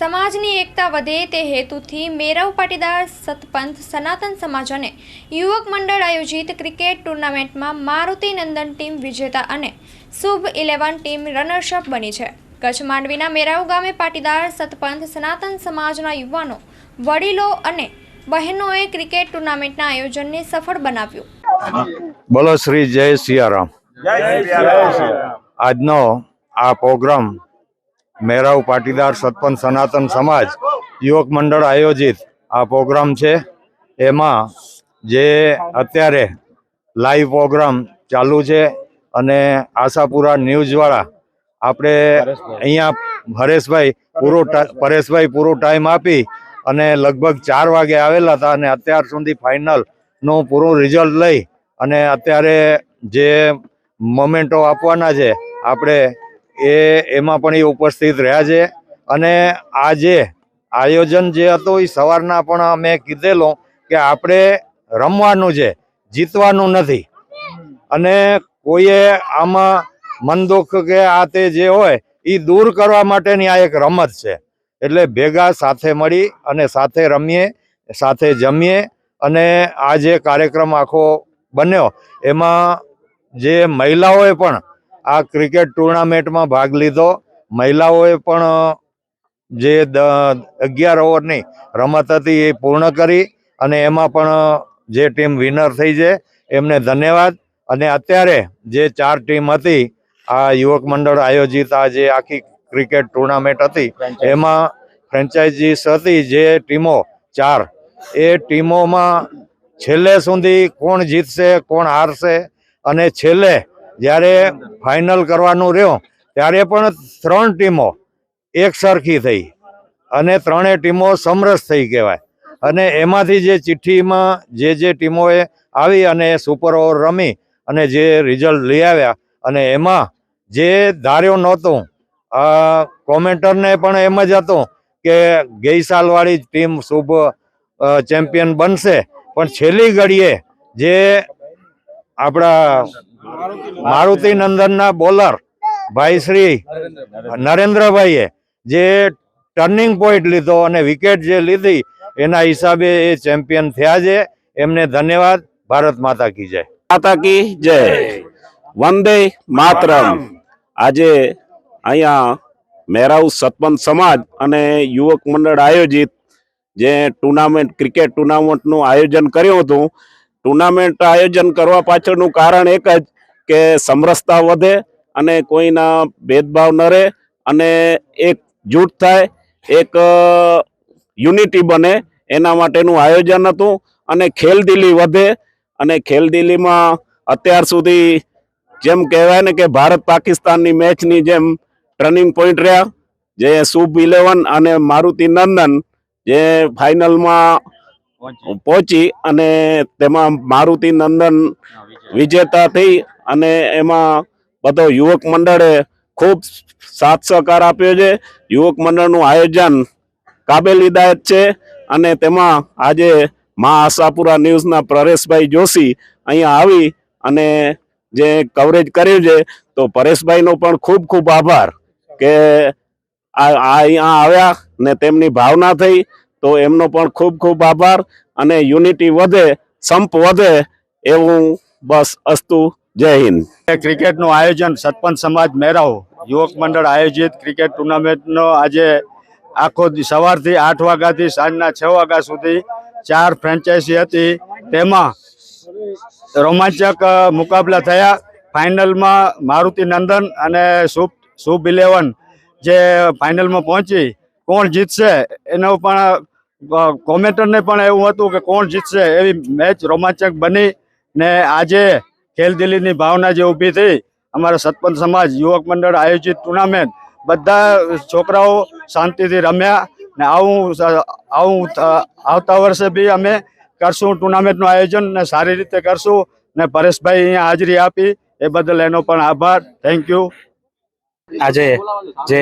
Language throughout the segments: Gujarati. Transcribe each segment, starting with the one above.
સમાજની એકતા વધે તે હેતુથી મેરવ પાટીદાર સતપંથ સનાતન સમાજ અને યુવક મંડળ આયોજિત ક્રિકેટ ટુર્નામેન્ટમાં મારુતિ નંદન ટીમ વિજેતા અને શુભ ઇલેવન ટીમ રનર્સઅપ બની છે. કચ્છ માંડવીના મેરાવ ગામે પાટીદાર સતપંથ સનાતન સમાજના યુવાનો વડીલો અને બહેનોએ ક્રિકેટ ટુર્નામેન્ટના આયોજનને સફળ બનાવ્યું. બોલો શ્રી જય સિયારામ. આજનો આ પ્રોગ્રામ મેરાવ પાટીદાર સતપંચ સનાતન સમાજ યુવક મંડળ આયોજિત આ પ્રોગ્રામ છે. એમાં જે અત્યારે લાઈવ પ્રોગ્રામ ચાલુ છે અને આશાપુરા ન્યૂઝવાળા આપણે અહીંયા હરેશભાઈ પૂરો પરેશભાઈ પૂરો ટાઈમ આપી અને લગભગ ચાર વાગે આવેલા હતા અને અત્યાર સુધી ફાઇનલનું પૂરું રિઝલ્ટ લઈ અને અત્યારે જે મોમેન્ટો આપવાના છે, આપણે એ એમાં પણ એ ઉપસ્થિત રહ્યા છે. અને આ જે આયોજન જે હતું એ સવારના પણ અમે કીધેલું કે આપણે રમવાનું છે, જીતવાનું નથી. અને કોઈએ આમાં મન દુઃખ કે આ તે જે હોય એ દૂર કરવા માટેની આ એક રમત છે. એટલે ભેગા સાથે મળી અને સાથે રમીએ, સાથે જમીએ અને આ જે કાર્યક્રમ આખો બન્યો, એમાં જે મહિલાઓએ પણ આ ક્રિકેટ ટુર્નામેન્ટમાં ભાગ લીધો. મહિલાઓએ પણ જે દ- અગિયાર ઓવરની રમત હતી એ પૂર્ણ કરી અને એમાં પણ જે ટીમ વિનર થઈ છે એમને ધન્યવાદ. અને અત્યારે જે ચાર ટીમ હતી આ યુવક મંડળ આયોજિત આ જે આખી ક્રિકેટ ટુર્નામેન્ટ હતી એમાં ફ્રેન્ચાઇઝીસ હતી જે ટીમો ચાર. એ ટીમોમાં છેલ્લે સુધી કોણ જીતશે કોણ હારશે અને છેલ્લે જ્યારે ફાઇનલ કરવાનું રહ્યો, ત્યારે પણ ત્રણ ટીમો એક સરખી થઈ અને ત્રણેય ટીમો સમરસ થઈ કહેવાય. અને એમાંથી જે ચિઠ્ઠીમાં જે જે ટીમોએ આવી અને સુપર ઓવર રમી અને જે રિઝલ્ટ લઈ આવ્યા અને એમાં જે ધાર્યો નહોતું કોમેન્ટરને પણ એમ જ હતું કે ગઈ સાલવાળી ટીમ શુભ ચેમ્પિયન બનશે. પણ છેલ્લી ઘડીએ જે આપણા મારુતિ નંદનના બોલર ભાઈ શ્રી નરેન્દ્રભાઈએ જે ટર્નિંગ પોઈન્ટ લીધો અને વિકેટ જે લીધી, એના હિસાબે એ ચેમ્પિયન થયા છે. એમને ધન્યવાદ. ભારત માતા કી જય. માતા કી જય. વંદે માતરમ. આજે અહીંયા મેરાઉ સતપંથ સમાજ અને યુવક મંડળ આયોજિત જે ટુર્નામેન્ટ, ક્રિકેટ ટુર્નામેન્ટનું આયોજન કર્યું હતું. ટુર્નામેન્ટ આયોજન કરવા પાછળનું કારણ એક જ કે સમરસતા વધે અને કોઈના ભેદભાવ ન રહે અને એક જૂથ થાય, એક યુનિટી બને એના માટેનું આયોજન હતું અને ખેલદિલી વધે અને ખેલદિલીમાં અત્યાર સુધી જેમ કહેવાય ને કે ભારત પાકિસ્તાનની મેચની જેમ ટર્નિંગ પોઈન્ટ રહ્યા, જે શુભ ઇલેવન અને મારુતિ નંદન જે ફાઇનલમાં પહોંચી. અને તેમાં મારુતિ નંદન વિજેતા થઈ અને એમાં બધો યુવક મંડળે ખૂબ સાથ સહકાર આપ્યો છે. યુવક મંડળનું આયોજન કાબેલ હિદાયત છે અને તેમાં આજે મા આશાપુરા ન્યૂઝના પરેશભાઈ જોશી અહીંયા આવી અને જે કવરેજ કર્યું છે તો પરેશભાઈનો પણ ખૂબ ખૂબ આભાર કે આ આ અહીંયા આવ્યા ને તેમની ભાવના થઈ તો એમનો પણ ખૂબ ખૂબ આભાર અને યુનિટી વધે, સંપ વધે એવું બસ અસ્તુ જય હિન્દ. ક્રિકેટનું આયોજન સતપંચ સમાજ મેરાઓ યુવક મંડળ આયોજિત ક્રિકેટ ટુર્નામેન્ટનો આજે આખો સવારથી આઠ વાગ્યાથી સાંજના છ વાગ્યા સુધી ચાર ફ્રેન્ચાઇઝી હતી. તેમાં રોમાંચક મુકાબલા થયા. ફાઇનલમાં મારુતિ નંદન અને શુભ શુભ ઇલેવન જે ફાઇનલમાં પહોંચી. કોણ જીતશે, એનો પણ કોમેન્ટરને પણ એવું હતું કે કોણ જીતશે એવી મેચ રોમાંચક બની ને આજે ખેલદિલીની ભાવના જે ઊભી થઈ. અમારા સતપંચ સમાજ, યુવક મંડળ આયોજિત ટુર્નામેન્ટ બધા છોકરાઓ શાંતિથી રમ્યા ને આવું આવું આવતા વર્ષે બી અમે કરશું ટુર્નામેન્ટનું આયોજન ને સારી રીતે કરશું ને પરેશભાઈ અહીંયા હાજરી આપી. એ બદલ એનો પણ આભાર. થેન્ક યુ આજે જે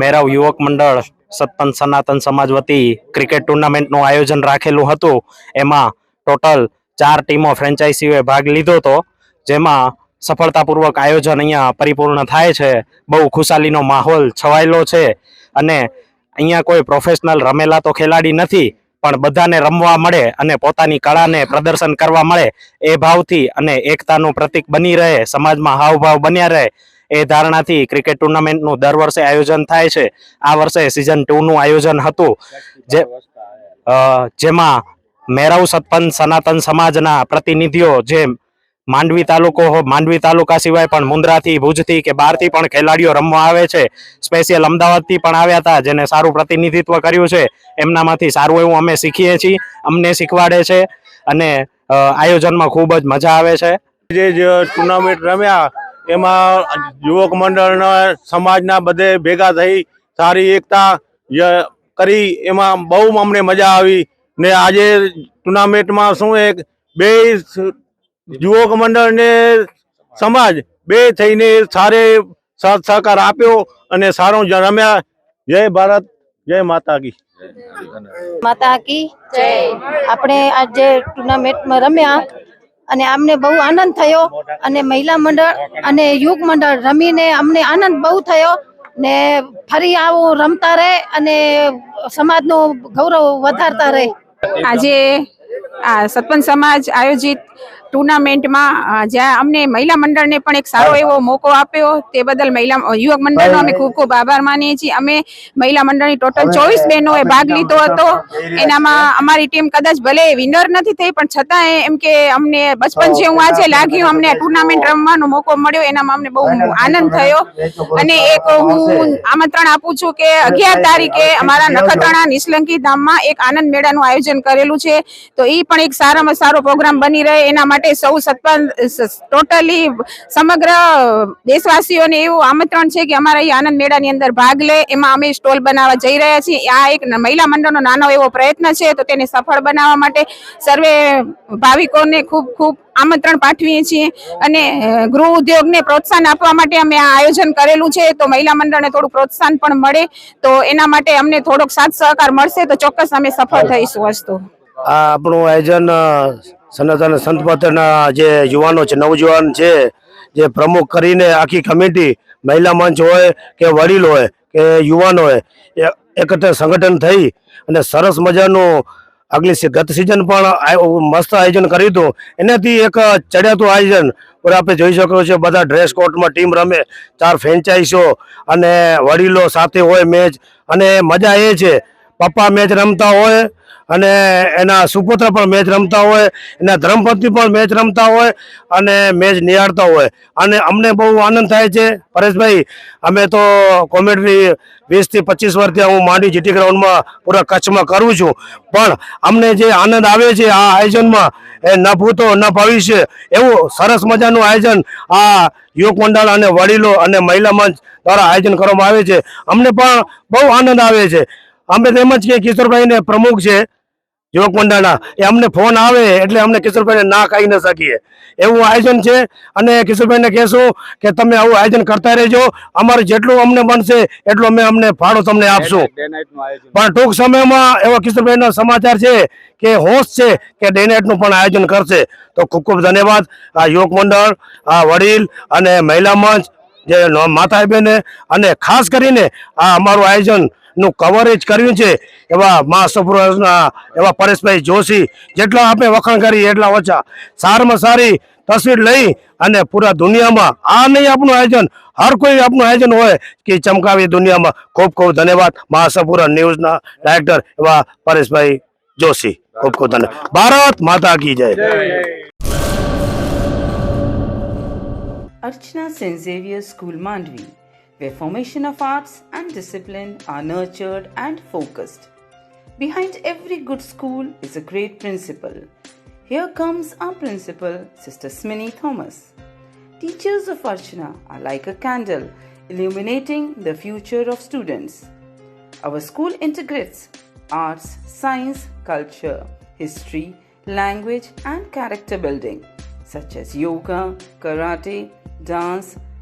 મેરાવ યુવક મંડળ સતપંચ સનાતન સમાજ વતી ક્રિકેટ ટુર્નામેન્ટનું આયોજન રાખેલું હતું. એમાં ટોટલ ચાર ટીમો ફ્રેન્ચાઇઝીઓએ ભાગ લીધો હતો. જેમાં સફળતાપૂર્વક આયોજન અહીંયા પરિપૂર્ણ થાય છે. બહુ ખુશાલીનો માહોલ છવાયેલો છે અને અહીંયા કોઈ પ્રોફેશનલ રમેલા તો ખેલાડી નથી, પણ બધાને રમવા મળે અને પોતાની કળાને પ્રદર્શન કરવા મળે. એ ભાવથી અને એકતાનું પ્રતીક બની રહે, સમાજમાં હાવભાવ બન્યા રહે. એ ધારણાથી ક્રિકેટ ટુર્નામેન્ટનું દર વર્ષે આયોજન થાય છે. આ વર્ષે સિઝન ટુ નું આયોજન હતું. જે જેમાં મેરવ સતપંચ સનાતન સમાજના પ્રતિનિધિઓ જે માંડવી તાલુકો માંડવી તાલુકા સિવાય પણ મુન્દ્રાથી ભુજથી કે બહારથી પણ ખેલાડીઓ રમવા આવે છે. સ્પેશિયલ અમદાવાદથી પણ આવ્યા હતા, જેને સારું પ્રતિનિધિત્વ કર્યું છે. એમનામાંથી સારું એવું અમે શીખીએ છીએ, અમને શીખવાડે છે અને આયોજનમાં ખૂબ જ મજા આવે છે. જે ટુર્નામેન્ટ રમ્યા એમાં યુવક મંડળના સમાજના બધે ભેગા થઈ સારી એકતા કરી એમાં બહુ અમને મજા આવી ને આજે ટુર્નામેન્ટમાં શું એક બે યુવક મંડળ ને સમાજ બે થઈને સારે સાથ સહકાર આપ્યો અને સારું રમ્યા. જય ભારત, જય માતા કી માતા કી આપણે આજે ટુર્નામેન્ટમાં રમ્યા. અને અમને બહુ આનંદ થયો. અને મહિલા મંડળ અને યુગ મંડળ રમીને અમને આનંદ બહુ થયો ને ફરી આવું રમતા રહે અને સમાજનું ગૌરવ વધારતા રહે. આજે આ સતપંચ સમાજ આયોજિત ટુર્નામેન્ટમાં જ્યાં અમને મહિલા મંડળને પણ એક સારો એવો મોકો આપ્યો. તે બદલ મહિલા યુવક મંડળનો અમે ખૂબ ખૂબ આભાર માનીએ છીએ. અમે મહિલા મંડળની ટોટલ ચોવીસ બહેનોએ ભાગ લીધો હતો. એનામાં અમારી ટીમ કદાચ ભલે વિનર નથી થઈ પણ છતાંય એમ કે અમને બચપન જેવું આજે લાગ્યું અમને ટુર્નામેન્ટ રમવાનો મોકો મળ્યો. એનામાં અમને બહુ આનંદ થયો. અને એક હું આમંત્રણ આપું છું કે અગિયાર તારીખે અમારા નખત્રાણા નિષ્લંકી ધામમાં એક આનંદ મેળાનું આયોજન કરેલું છે. તો એ પણ એક સારામાં સારો પ્રોગ્રામ બની રહે. એના માટે સૌ સતપંચ ટોટલી સમગ્ર દેશવાસીઓને એવું આમંત્રણ છે કે અમારા અહીં આનંદ મેળાની અંદર ભાગ લે. એમાં અમે સ્ટોલ બનાવવા જઈ રહ્યા છીએ. આ એક મહિલા મંડળનો નાનો એવો પ્રયત્ન છે તો તેને સફળ બનાવવા માટે સર્વે ભાવિકોને ખૂબ ખૂબ આમંત્રણ પાઠવીએ છીએ અને ગૃહ ઉદ્યોગને પ્રોત્સાહન આપવા માટે અમે આ આયોજન કરેલું છે. તો મહિલા મંડળને થોડું પ્રોત્સાહન પણ મળે. તો એના માટે અમને થોડોક સાથ સહકાર મળશે તો ચોક્કસ અમે સફળ થઈશું વસ્તુ. આ આપણું આયોજન સનાતન સંતપત્રના જે યુવાનો છે, નવજુવાન છે, જે પ્રમુખ કરીને આખી કમિટી, મહિલા મંચ હોય કે વડીલ હોય કે યુવાન હોય એકત્ર સંગઠન થઈ અને સરસ મજાનું આગલી ગત સિઝન પણ મસ્ત આયોજન કર્યું હતું. એનાથી એક ચડિયાતું આયોજન પર આપણે જોઈ શકો છો, બધા ડ્રેસ કોડમાં ટીમ રમે, ચાર ફ્રેન્ચાઇઝો અને વડીલો સાથે હોય મેચ અને મજા એ છે. પપ્પા મેચ રમતા હોય અને એના સુપુત્ર પણ મેચ રમતા હોય, એના ધર્મપત્ની પણ મેચ રમતા હોય અને મેચ નિહાળતા હોય. અને અમને બહુ આનંદ થાય છે. પરેશભાઈ, અમે તો કોમેન્ટ્રી વીસથી પચીસ વર્ષથી હું માંડી જીટી ગ્રાઉન્ડમાં પૂરા કચ્છમાં કરું છું. પણ અમને જે આનંદ આવે છે આ આયોજનમાં, એ ન ભૂતો, ન ભવિષ્ય, એવું સરસ મજાનું આયોજન આ યુવક મંડળ અને વડીલો અને મહિલા મંચ દ્વારા આયોજન કરવામાં આવે છે. અમને પણ બહુ આનંદ આવે છે. અમે તેમજ કે કિશોરભાઈને પ્રમુખ છે. મંડળના. એ અમને ફોન આવે એટલે અમને કિશોરભાઈને ના કહી ન શકીએ. એવું આયોજન છે અને કિશોરભાઈને કહેશું કે તમે આવું આયોજન કરતા રહેજો. અમારે જેટલું અમને બનશે એટલું અમે અમને ફાળો તમને આપશું. પણ ટૂંક સમયમાં એવા કિશોરભાઈનો સમાચાર છે કે હોશ છે કે ડે નાઇટનું પણ આયોજન કરશે. તો ખૂબ ખૂબ ધન્યવાદ. આ યુવક મંડળ આ વડીલ અને મહિલા મંચ જે માતા બહેને અને ખાસ કરીને આ અમારું આયોજન નું કવરેજ કર્યું છે એવા મહાસપુરના એવા પરેશભાઈ જોશી જેટલા આપણે વખાણ કરીએ એટલા ઓછા. સારમાં સારી તસવીર લઈ અને પૂરા દુનિયામાં આ નહીં આપણું આયોજન હર કોઈ આપણું આયોજન હોય કે ચમકાવી દુનિયામાં. ખૂબ ખૂબ ધન્યવાદ મહાસપુરા ન્યૂઝના ડાયરેક્ટર એવા પરેશભાઈ જોશી. ખૂબ ખૂબ ધન્યવાદ. ભારત માતા કી જય. અર્ચના. Xavier School Mandvi, where formation of arts and discipline are nurtured and focused. Behind every good school is a great principal. Here comes our principal, Sister Smini Thomas. Teachers of Archana are like a candle illuminating the future of students. Our school integrates arts, science, culture, history, language, and character building, such as yoga, karate, dance,